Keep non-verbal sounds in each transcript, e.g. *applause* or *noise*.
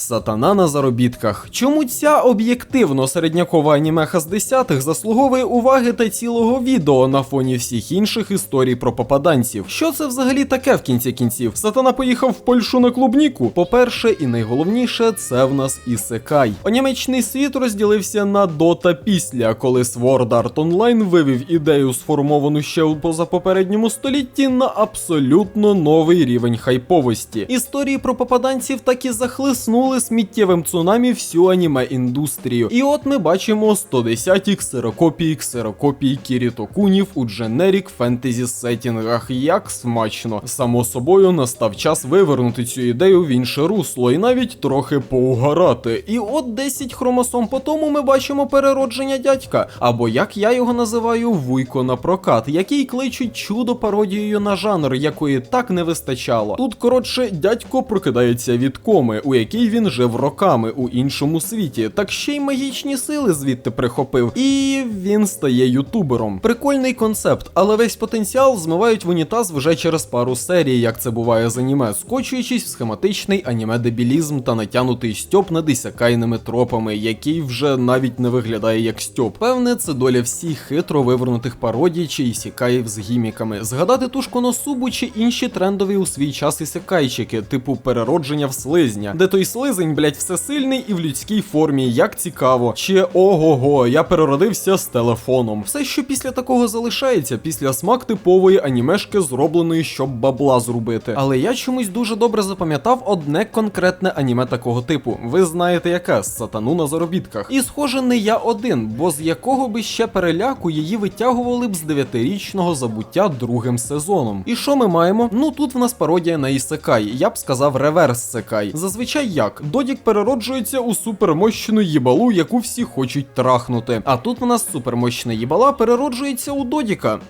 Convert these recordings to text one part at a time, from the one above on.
Сатана на заробітках. Чому ця об'єктивно середнякова анімеха з десятих заслуговує уваги та цілого відео на фоні всіх інших історій про попаданців? Що це взагалі таке в кінці кінців? Сатана поїхав в Польщу на клубніку. По-перше, і найголовніше, це в нас ісекай. Анімечний світ розділився на до та після, коли Sword Art Online вивів ідею, сформовану ще у позапопередньому столітті, на абсолютно новий рівень хайповості. Історії про попаданців так і захлиснули сміттєвим цунамі всю аніме індустрію. І от ми бачимо 110 ксерокопій ксерокопій Кірітокунів у дженерік фентезі сеттінгах. Як смачно. Само собою настав час вивернути цю ідею в інше русло і навіть трохи поугарати. І от 10 хромосом по тому ми бачимо переродження дядька, або як я його називаю, вуйко на прокат, який кличуть чудо пародією на жанр, якої так не вистачало. Тут, коротше, дядько прокидається від коми, у якій він жив роками у іншому світі, так ще й магічні сили звідти прихопив, і він стає ютубером. Прикольний концепт, але весь потенціал змивають в унітаз вже через пару серій, як це буває з аніме, скочуючись в схематичний аніме-дебілізм та натянутий стьоп над ісякайними тропами, який вже навіть не виглядає як стьоп. Певне, це доля всіх хитро вивернутих пародій чи ісікаїв з гіміками. Згадати ту ж Коносубу чи інші трендові у свій час ісикайчики, типу переродження в слизня, де той слизень, блять, всесильний і в людській формі, як цікаво. Чи ого-го, я переродився з телефоном. Все, що після такого залишається, після смак типової анімешки, зробленої, щоб бабла зробити. Але я чомусь дуже добре запам'ятав одне конкретне аніме такого типу. Ви знаєте яке сатану на заробітках. І схоже, не я один, бо з якого би ще переляку її витягували б з дев'ятирічного забуття другим сезоном. І що ми маємо? Ну тут в нас пародія на ісекай, я б сказав реверс секай. Зазвичай як? Додік перероджується у супермощну їбалу, яку всі хочуть трахнути. А тут в нас супермощна їбала перероджується у Додіка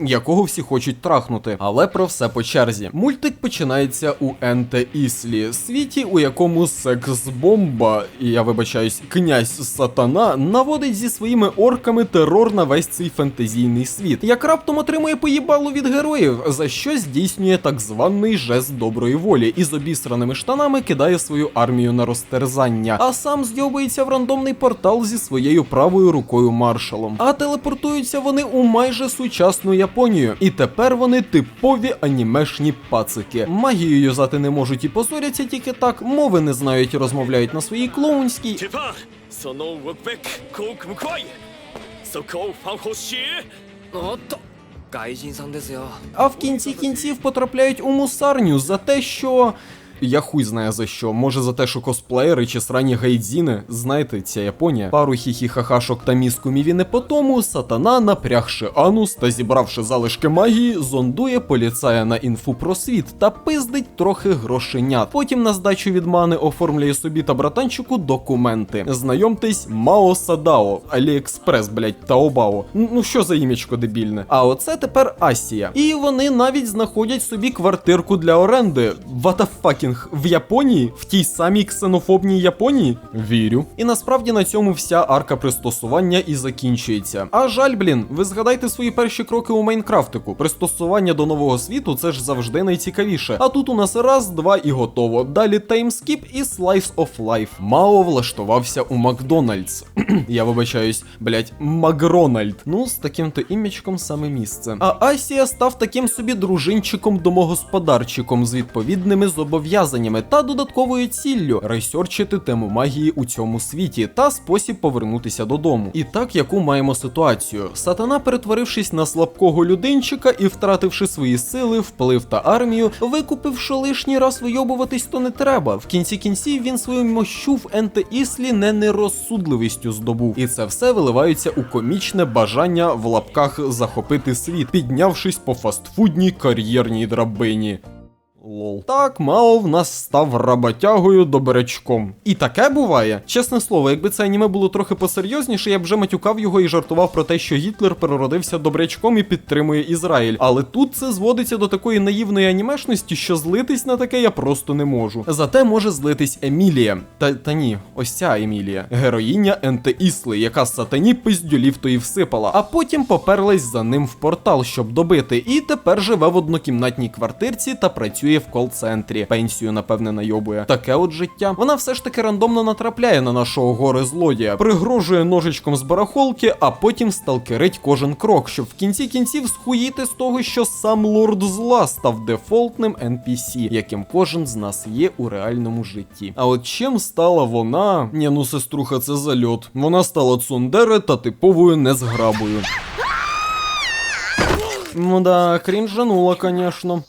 якого всі хочуть трахнути. Але про все по черзі. Мультик починається у Енте Іслі, світі, у якому секс-бомба, і я вибачаюсь, князь сатана наводить зі своїми орками терор на весь цей фентезійний світ. Як раптом отримує поїбалу від героїв, за що здійснює так званий жест доброї волі і з обісраними штанами кидає свою армію на розтерзання, а сам зйобується в рандомний портал зі своєю правою рукою маршалом. А телепортуються вони у майже сучасну Японію. І тепер вони типові анімешні пацики. Магію юзати не можуть і позоряться тільки так, мови не знають, і розмовляють на своїй клоунській. А в кінці кінців потрапляють у мусарню за те, що. Я хуй знає за що. Може за те, що косплеєри чи срані гайдзіни, знаєте, ця Японія. Пару хіхі-хахашок та міску мівіни по тому, сатана, напрягши анус та зібравши залишки магії, зондує поліцая на інфу про світ та пиздить трохи грошенят. Потім на здачу від мани оформлює собі та братанчику документи. Знайомтесь, Мао Садао, Аліекспрес, блять, Таобао. Ну що за імічко дебільне? А оце тепер Асія. І вони навіть знаходять собі квартирку для оренди. What fucking в Японії? В тій самій ксенофобній Японії? Вірю. І насправді на цьому вся арка пристосування і закінчується. А жаль, блін, ви згадайте свої перші кроки у Майнкрафтику. Пристосування до нового світу це ж завжди найцікавіше. А тут у нас раз, два і готово. Далі таймскіп і slice of life. Мао влаштувався у Макдональдс. *clears throat* Я вибачаюсь, блять, Макрональд. Ну, з таким-то ім'ячком саме місце. А Асія став таким собі дружинчиком-домогосподарчиком з відповідними зобов'язаннями та додатковою ціллю ресерчити тему магії у цьому світі та спосіб повернутися додому. І так, яку маємо ситуацію: сатана, перетворившись на слабкого людинчика і втративши свої сили, вплив та армію, викупив, що лишній раз вийобуватись то не треба. В кінці кінців він свою мощу в Енте Іслі не нерозсудливістю здобув. І це все виливається у комічне бажання в лапках захопити світ, піднявшись по фастфудній кар'єрній драбині. Лол. Так, Мао в нас став роботягою добрячком. І таке буває. Чесне слово, якби це аніме було трохи посерйозніше, я б вже матюкав його і жартував про те, що Гітлер переродився добрячком і підтримує Ізраїль. Але тут це зводиться до такої наївної анімешності, що злитись на таке я просто не можу. Зате може злитись Емілія. Та, та ні, ось ця Емілія, героїня Енте Ісли, яка сатані пиздюлів то і всипала, а потім поперлась за ним в портал, щоб добити, і тепер живе в однокімнатній квартирці та працює в кол-центрі, пенсію, напевне, найобує. Таке от життя. Вона все ж таки рандомно натрапляє на нашого гори злодія, пригрожує ножичком з барахолки, а потім сталкерить кожен крок, щоб в кінці кінців схуїти з того, що сам лорд зла став дефолтним NPC, яким кожен з нас є у реальному житті. А от чим стала вона? Ні, ну сеструха, це зальот. Вона стала цундере та типовою незграбою. Ну да, крінжанула, конечно.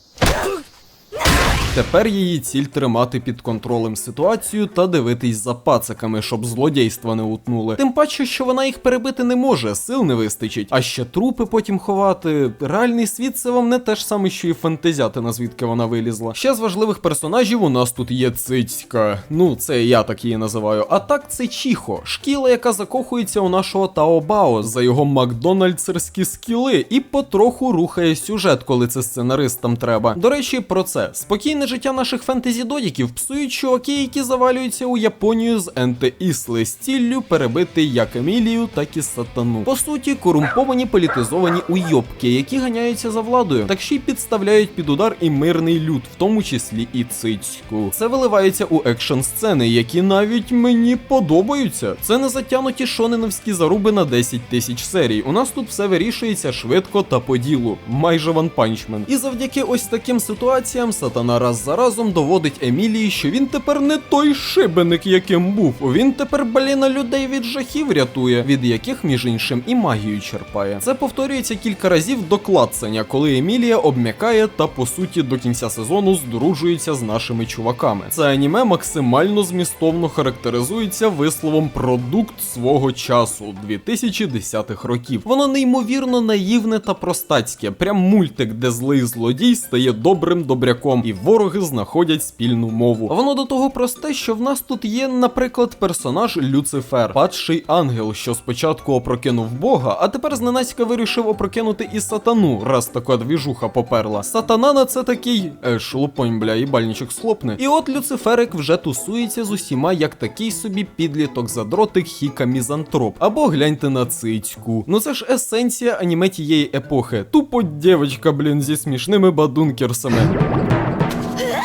Тепер її ціль тримати під контролем ситуацію та дивитись за пациками, щоб злодійства не утнули. Тим паче, що вона їх перебити не може, сил не вистачить. А ще трупи потім ховати. Реальний світ це вам не те ж саме, що і фантазятина, звідки вона вилізла. Ще з важливих персонажів у нас тут є цицька. Ну, це я так її називаю. А так це Чіхо, шкіла, яка закохується у нашого Таобао за його макдональдсерські скіли, і потроху рухає сюжет, коли це сценаристам треба. До речі, про це спокійне життя наших фентезі-додіків псують чуваки, які завалюються у Японію з Енте Ісли з ціллю перебити як Емілію, так і сатану. По суті, корумповані політизовані уйобки, які ганяються за владою, так ще й підставляють під удар і мирний люд, в тому числі і цицьку. Це виливається у екшн сцени, які навіть мені подобаються. Це не затянуті шоненовські заруби на 10 тисяч серій. У нас тут все вирішується швидко та по ділу, майже ванпанчмен. І завдяки ось таким ситуаціям сатана раз за разом доводить Емілії, що він тепер не той шибеник, яким був. Він тепер баліна людей від жахів рятує, від яких, між іншим, і магію черпає. Це повторюється кілька разів до клацання, коли Емілія обмякає та по суті до кінця сезону здружується з нашими чуваками. Це аніме максимально змістовно характеризується висловом продукт свого часу 2010-х років. Воно неймовірно наївне та простацьке, прям мультик, де злий злодій стає добрим добряком, і вороги знаходять спільну мову. Воно до того просте, що в нас тут є, наприклад, персонаж Люцифер, падший ангел, що спочатку опрокинув Бога, а тепер зненацька вирішив опрокинути і сатану, раз така двіжуха поперла. Сатана на це такий е, шлупонь, бля, і бальничок схлопне. І от Люциферик вже тусується з усіма, як такий собі підліток задротик Хіка Мізантроп. Або гляньте на цицьку. Ну це ж есенція аніме тієї епохи. Тупо дівчинка, блін, зі смішними бадункерсами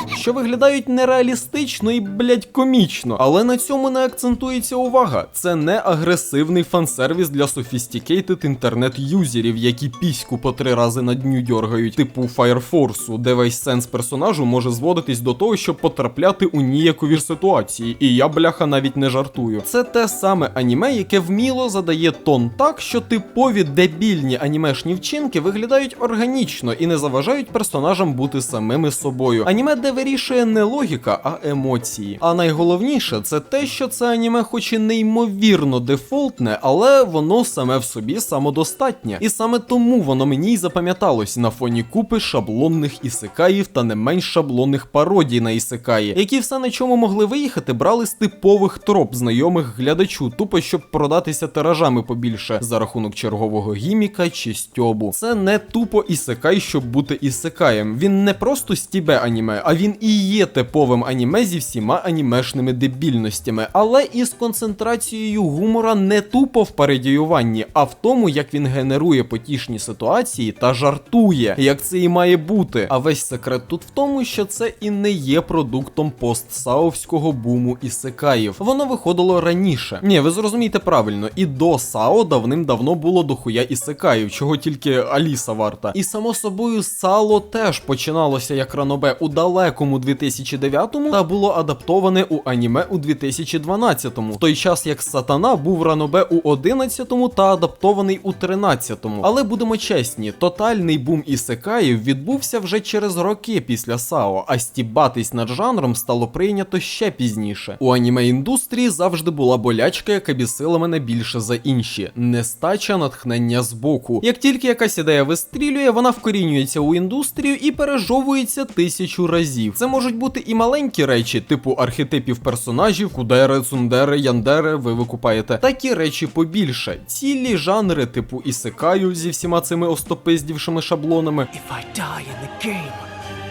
що виглядають нереалістично і, блять, комічно. Але на цьому не акцентується увага. Це не агресивний фансервіс для софістікейтед інтернет-юзерів, які піську по три рази на дню дьоргають, типу Force, де весь сенс персонажу може зводитись до того, щоб потрапляти у ніякові ситуації. І я, бляха, навіть не жартую. Це те саме аніме, яке вміло задає тон так, що типові дебільні анімешні вчинки виглядають органічно і не заважають персонажам бути самими собою. Аніме, де вирішує не логіка, а емоції. А найголовніше це те, що це аніме, хоч і неймовірно дефолтне, але воно саме в собі самодостатнє. І саме тому воно мені й запам'яталось на фоні купи шаблонних ісикаїв та не менш шаблонних пародій на ісикаї, які все на чому могли виїхати, брали з типових троп знайомих глядачу, тупо щоб продатися тиражами побільше за рахунок чергового гіміка чи стьобу. Це не тупо ісикай, щоб бути ісикаєм. Він не просто стібе аніме, а він і є типовим аніме зі всіма анімешними дебільностями, але із концентрацією гумора не тупо в пародіюванні, а в тому, як він генерує потішні ситуації та жартує, як це і має бути. А весь секрет тут в тому, що це і не є продуктом постсаовського буму ісекаїв. Воно виходило раніше. Ні, ви зрозумієте правильно, і до САО давним-давно було дохуя ісекаїв, чого тільки Аліса варта. І само собою сало теж починалося як ранобе у далекому 2009-му та було адаптоване у аніме у 2012-му, в той час як Сатана був ранобе у 11-му та адаптований у 13-му. Але будемо чесні, тотальний бум ісекаїв відбувся вже через роки після САО, а стібатись над жанром стало прийнято ще пізніше. У аніме індустрії завжди була болячка, яка бісила мене більше за інші нестача натхнення з боку. Як тільки якась ідея вистрілює, вона вкорінюється у індустрію і пережовується тисячу разів. Це можуть бути і маленькі речі, типу архетипів персонажів, кудери, цундери, яндери, ви викупаєте, Такі речі побільше. Цілі жанри, типу ісекаю зі всіма цими остопиздівшими шаблонами. If I die in the game,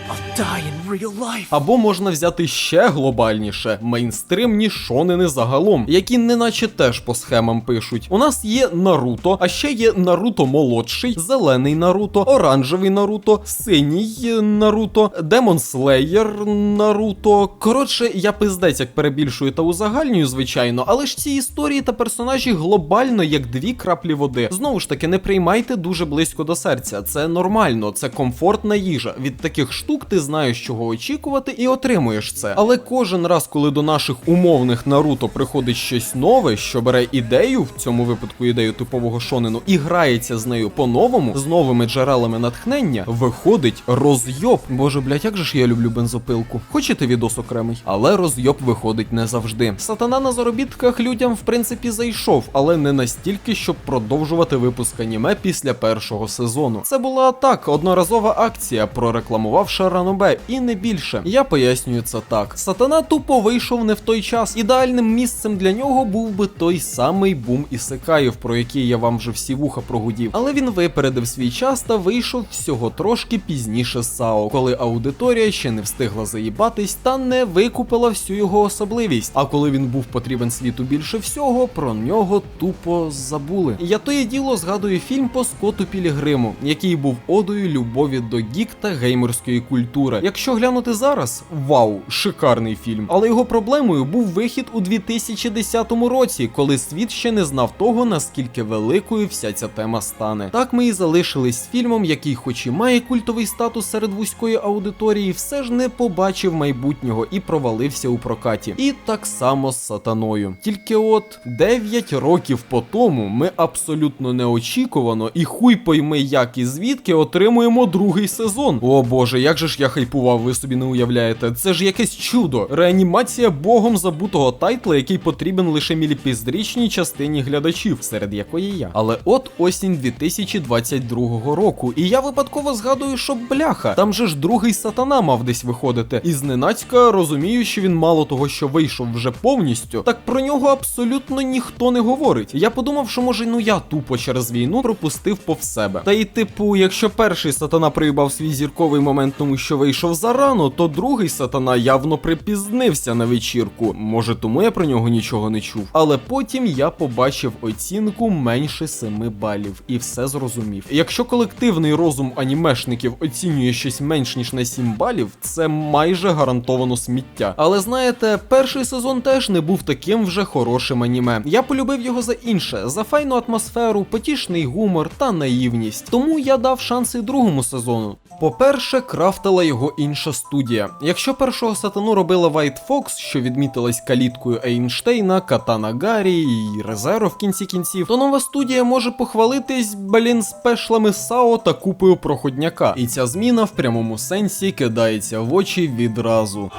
I'll die in real life. Або можна взяти ще глобальніше мейнстримні шонени загалом, які неначе теж по схемам пишуть. У нас є Наруто, а ще є Наруто молодший, зелений Наруто, оранжевий Наруто, синій Наруто, Демон Слеєр Наруто. Коротше, я пиздець як перебільшую та узагальнюю, звичайно, але ж ці історії та персонажі глобально як дві краплі води. Знову ж таки, не приймайте дуже близько до серця. Це нормально, це комфортна їжа. Від таких штук ти знаєш, чого очікувати, і отримуєш це. Але кожен раз, коли до наших умовних Наруто приходить щось нове, що бере ідею, в цьому випадку ідею типового шонену, і грається з нею по-новому, з новими джерелами натхнення, виходить розйоб. Боже, блядь, як же ж я люблю бензопилку. Хочете відос окремий? Але розйоб виходить не завжди. Сатана на заробітках людям в принципі зайшов, але не настільки, щоб продовжувати випуск аніме після першого сезону. Це була так, одноразова акція, прорекламувавши Ранобе, і не більше. Я пояснюю це так. Сатана тупо вийшов не в той час. Ідеальним місцем для нього був би той самий бум ісекаїв, про який я вам вже всі вуха прогудів. Але він випередив свій час та вийшов всього трошки пізніше САО, коли аудиторія ще не встигла заїбатись та не викупила всю його особливість. А коли він був потрібен світу більше всього, про нього тупо забули. Я то є діло згадую фільм по Скотту Пілігриму, який був одою любові до гік та геймерської культури. Якщо глянути зараз, вау, шикарний фільм. Але його проблемою був вихід у 2010 році, коли світ ще не знав того, наскільки великою вся ця тема стане. Так ми і залишились фільмом, який, хоч і має культовий статус серед вузької аудиторії, все ж не побачив майбутнього і провалився у прокаті. І так само з сатаною. Тільки от 9 років по тому ми абсолютно неочікувано і хуй пойми як і звідки отримуємо другий сезон. О боже, як же ж я хайпував, ви собі не уявляєте. Це ж якесь чудо. Реанімація богом забутого тайтла, який потрібен лише міліпіздрічній частині глядачів, серед якої я. Але от осінь 2022 року, і я випадково згадую, що бляха, там же ж другий сатана мав десь виходити. І зненацька розумію, що він мало того, що вийшов вже повністю, так про нього абсолютно ніхто не говорить. Я подумав, що може ну я тупо через війну пропустив повз себе. Та й типу, якщо перший сатана приїбав свій зірковий момент, тому що вийшов зарано, то другий сатана явно припізнився на вечірку. Може, тому я про нього нічого не чув. Але потім я побачив оцінку менше 7 балів і все зрозумів. Якщо колективний розум анімешників оцінює щось менш ніж на 7 балів, це майже гарантовано сміття. Але знаєте, перший сезон теж не був таким вже хорошим аніме. Я полюбив його за інше, за файну атмосферу, потішний гумор та наївність. Тому я дав шанси другому сезону. По-перше, крафтила його інша студія. Якщо першого сатану робила White Fox, що відмітилась каліткою Ейнштейна, Катана Гаррі і Резеро в кінці кінців, то нова студія може похвалитись, блін, спешлами САО та купою проходняка. І ця зміна в прямому сенсі кидається в очі відразу.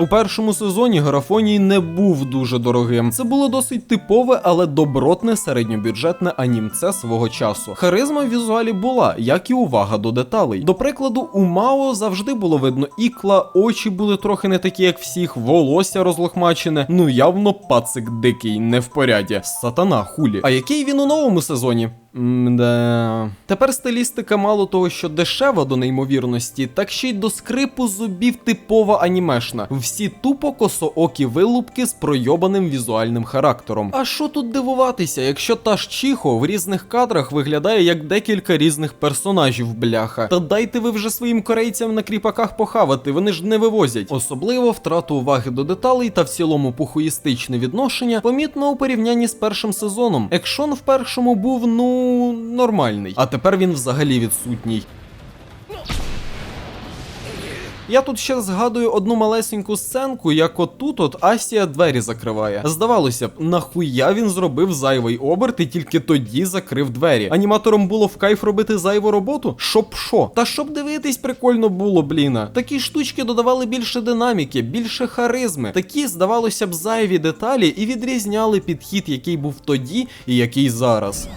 У першому сезоні графоній не був дуже дорогим. Це було досить типове, але добротне середньобюджетне анімце свого часу. Харизма в візуалі була, як і увага до деталей. До прикладу, у Мао завжди було видно ікла, очі були трохи не такі, як всіх, волосся розлохмачене. Ну явно пацик дикий, не в поряді. Сатана хулі. А який він у новому сезоні? Мда. Тепер стилістика мало того, що дешева до неймовірності, так ще й до скрипу зубів типова анімешна. Всі тупо косоокі вилупки з пройобаним візуальним характером. А що тут дивуватися, якщо та ж Чіхо в різних кадрах виглядає як декілька різних персонажів, бляха. Та дайте ви вже своїм корейцям на кріпаках похавати, вони ж не вивозять. Особливо втрату уваги до деталей та в цілому похуїстичне відношення помітно у порівнянні з першим сезоном. Екшон в першому був, ну, нормальний, а тепер він взагалі відсутній. Я тут ще згадую одну малесеньку сценку, як отут от Асія двері закриває. Здавалося б, нахуя він зробив зайвий оберт і тільки тоді закрив двері. Аніматорам було в кайф робити зайву роботу? Щоб що? Та щоб дивитись, прикольно було, бліна. Такі штучки додавали більше динаміки, більше харизми. Такі, здавалося б, зайві деталі і відрізняли підхід, який був тоді і який зараз.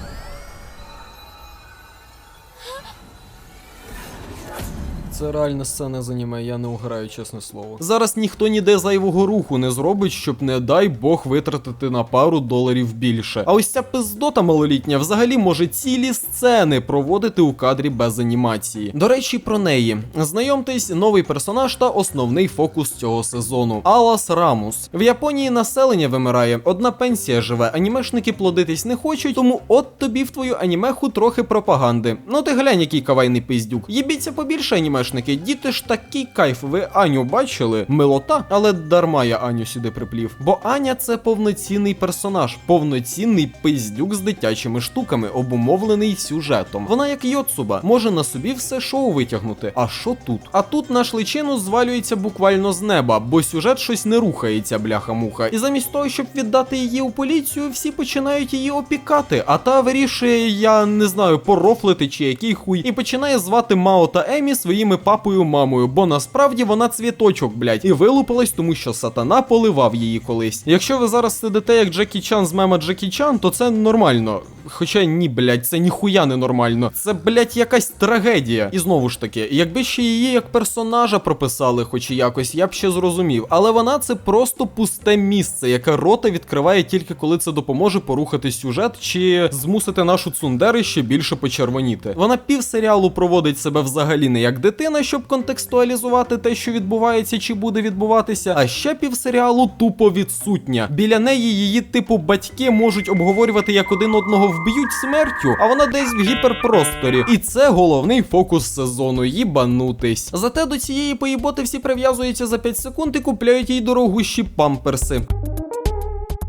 Це реальна сцена з аніме, я не уграю, чесне слово. Зараз ніхто ніде зайвого руху не зробить, щоб не дай Бог витратити на пару доларів більше. А ось ця пиздота малолітня взагалі може цілі сцени проводити у кадрі без анімації. До речі, про неї. Знайомтесь, новий персонаж та основний фокус цього сезону Алас Рамус. В Японії населення вимирає, одна пенсія живе, анімешники плодитись не хочуть, тому от тобі в твою анімеху трохи пропаганди. Ну ти глянь, який кавайний пиздюк. Їбіться побільше анімешники, діти ж такий кайф. Ви Аню бачили? Милота, але дарма я Аню сюди приплів. Бо Аня це повноцінний персонаж, повноцінний пиздюк з дитячими штуками, обумовлений сюжетом. Вона як Йоцуба, може на собі все шоу витягнути. А що тут? А тут наш личину звалюється буквально з неба, бо сюжет щось не рухається, бляха-муха. І замість того, щоб віддати її у поліцію, всі починають її опікати. А та вирішує, я не знаю, порофлити чи який хуй, і починає звати Мао та Емі своїми папою мамою, бо насправді вона цвіточок, блядь, і вилупилась, тому що сатана поливав її колись. Якщо ви зараз сидите як Джекі Чан з мема Джекі Чан, то це нормально. Хоча ні, блядь, це ніхуя не нормально. Це, блядь, якась трагедія. І знову ж таки, якби ще її як персонажа прописали, хоч якось, я б ще зрозумів. Але вона це просто пусте місце, яке рота відкриває тільки коли це допоможе порухати сюжет чи змусити нашу цундери ще більше почервоніти. Вона пів серіалу проводить себе взагалі не як дитина, щоб контекстуалізувати те, що відбувається чи буде відбуватися. А ще пів серіалу тупо відсутня. Біля неї її типу батьки можуть обговорювати як один одного вб'ють смертю, а вона десь в гіперпросторі. І це головний фокус сезону їбанутись. Зате до цієї поїботи всі прив'язуються за 5 секунд і купляють їй дорогущі памперси.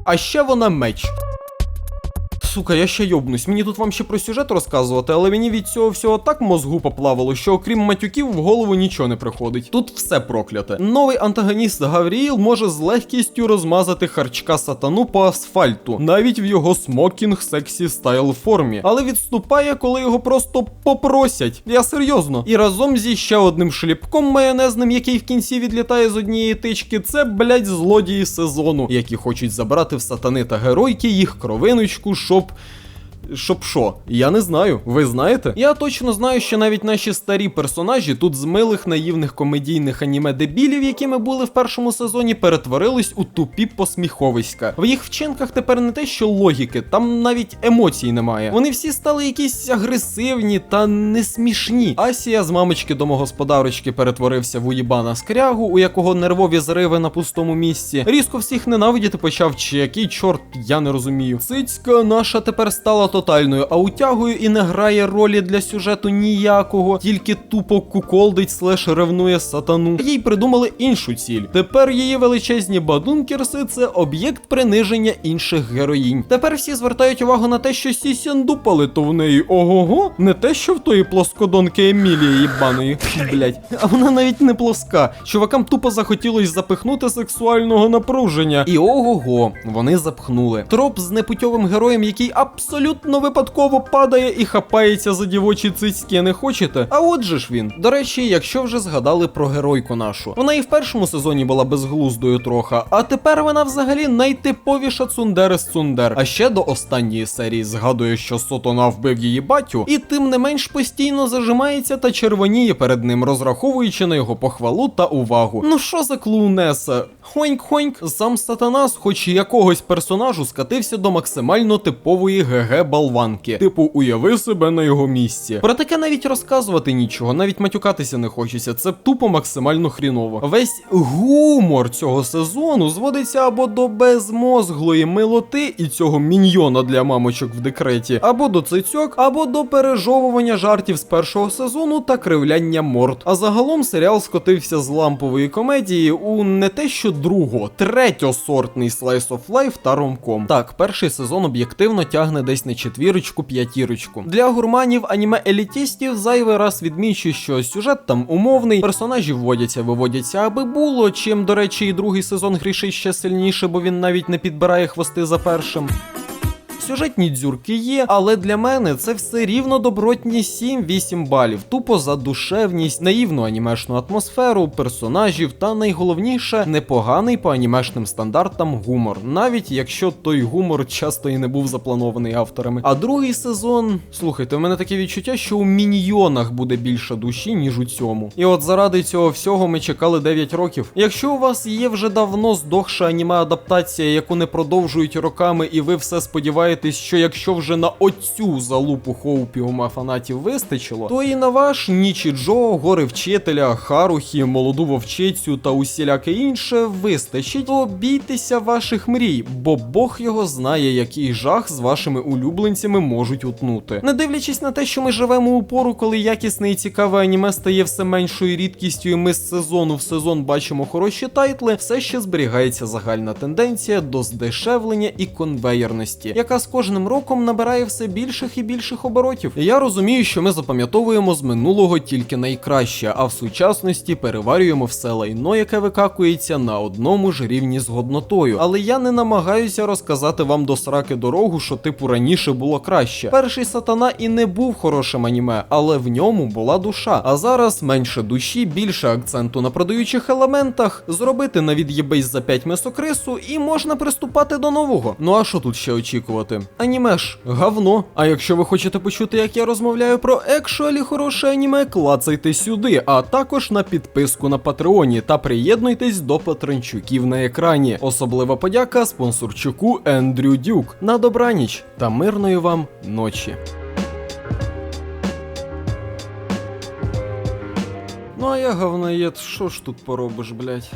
А ще вона меч. Сука, я ще йобнусь. Мені тут вам ще про сюжет розказувати, але мені від цього всього так мозгу поплавало, що окрім матюків в голову нічого не приходить. Тут все прокляте. Новий антагоніст Гавріїл може з легкістю розмазати харчка сатану по асфальту, навіть в його смокінг сексі стайл формі, але відступає, коли його просто попросять. Я серйозно. І разом зі ще одним шліпком майонезним, який в кінці відлітає з однієї тички, це блять злодії сезону, які хочуть забрати в сатани та геройки їх кровиночку, щоб. op. Щоб що? Я не знаю. Ви знаєте? Я точно знаю, що навіть наші старі персонажі тут з милих наївних комедійних аніме дебілів, якими були в першому сезоні, перетворились у тупі посміховиська. В їх вчинках тепер не те, що логіки, там навіть емоцій немає. Вони всі стали якісь агресивні та не смішні. Асія з мамочки домогосподарочки перетворився в уїбана скрягу, у якого нервові зриви на пустому місці. Різко всіх ненавидіти почав, чи який чорт, я не розумію. Цицька наша тепер стала тотальною аутягою і не грає ролі для сюжету ніякого, тільки тупо куколдить слеш ревнує сатану. Їй придумали іншу ціль. Тепер її величезні бадункерси це об'єкт приниження інших героїнь. Тепер всі звертають увагу на те, що сісяндупали, то в неї ого-го, не те, що в тої плоскодонки Емілії їбаної. Блять, а вона навіть не плоска. Чувакам тупо захотілось запихнути сексуального напруження. І ого-го, вони запхнули. Троп з непутьовим героєм, який абсолютно випадково падає і хапається за дівочі цицьки, не хочете? А отже ж він. До речі, якщо вже згадали про геройку нашу, вона і в першому сезоні була безглуздою трохи, а тепер вона взагалі найтиповіша цундери з цундер. А ще до останньої серії згадує, що Сотона вбив її батю, і тим не менш постійно зажимається та червоніє перед ним, розраховуючи на його похвалу та увагу. Ну що за клоунеса? Хоньк-хоньк, сам сатана, з хоч якогось персонажу, скатився до максимально типової ГГ болванки. Типу, уяви себе на його місці. Про таке навіть розказувати нічого, навіть матюкатися не хочеться. Це тупо максимально хріново. Весь гумор цього сезону зводиться або до безмозглої милоти і цього міньйона для мамочок в декреті, або до цицьок, або до пережовування жартів з першого сезону та кривляння морд. А загалом серіал скотився з лампової комедії у не те, що другого, третьосортний slice of life та ромком. Так, перший сезон об'єктивно тягне десь на четвірочку, п'ятірочку. Для гурманів аніме елітістів зайвий раз відмічу, що сюжет там умовний, персонажі вводяться, виводяться, аби було. Чим, до речі, і другий сезон грішить ще сильніше, бо він навіть не підбирає хвости за першим. Сюжетні дзюрки є, але для мене це все рівно добротні 7-8 балів. Тупо за душевність, наївну анімешну атмосферу, персонажів та найголовніше непоганий по анімешним стандартам гумор, навіть якщо той гумор часто і не був запланований авторами. А другий сезон, слухайте, в мене таке відчуття, що у міньйонах буде більше душі, ніж у цьому. І от заради цього всього ми чекали 9 років. Якщо у вас є вже давно здохша аніме-адаптація, яку не продовжують роками, і ви все сподіваєтесь, що якщо вже на оцю залупу хоупіума фанатів вистачило, то і на ваш Нічіджо, гори вчителя, Харухі, молоду вовчицю та усіляке інше вистачить, то бійтеся ваших мрій, бо Бог його знає, який жах з вашими улюбленцями можуть утнути. Не дивлячись на те, що ми живемо у пору, коли якісне і цікаве аніме стає все меншою рідкістю, і ми з сезону в сезон бачимо хороші тайтли, все ще зберігається загальна тенденція до здешевлення і конвейерності, яка з кожним роком набирає все більших і більших оборотів. Я розумію, що ми запам'ятовуємо з минулого тільки найкраще, а в сучасності переварюємо все лайно, яке викакується на одному ж рівні з годнотою. Але я не намагаюся розказати вам до сраки дорогу, що типу раніше було краще. Перший сатана і не був хорошим аніме, але в ньому була душа. А зараз менше душі, більше акценту на продаючих елементах, зробити на від'єбейс за 5 месокрису і можна приступати до нового. Ну а що тут ще очікувати? Аніме ж говно. А якщо ви хочете почути, як я розмовляю про екшуалі хороше аніме, клацайте сюди, а також на підписку на Патреоні та приєднуйтесь до патрончуків на екрані. Особлива подяка спонсорчуку Ендрю Дюк. На добраніч та мирної вам ночі. Ну а я говноєд, що ж тут поробиш, блять?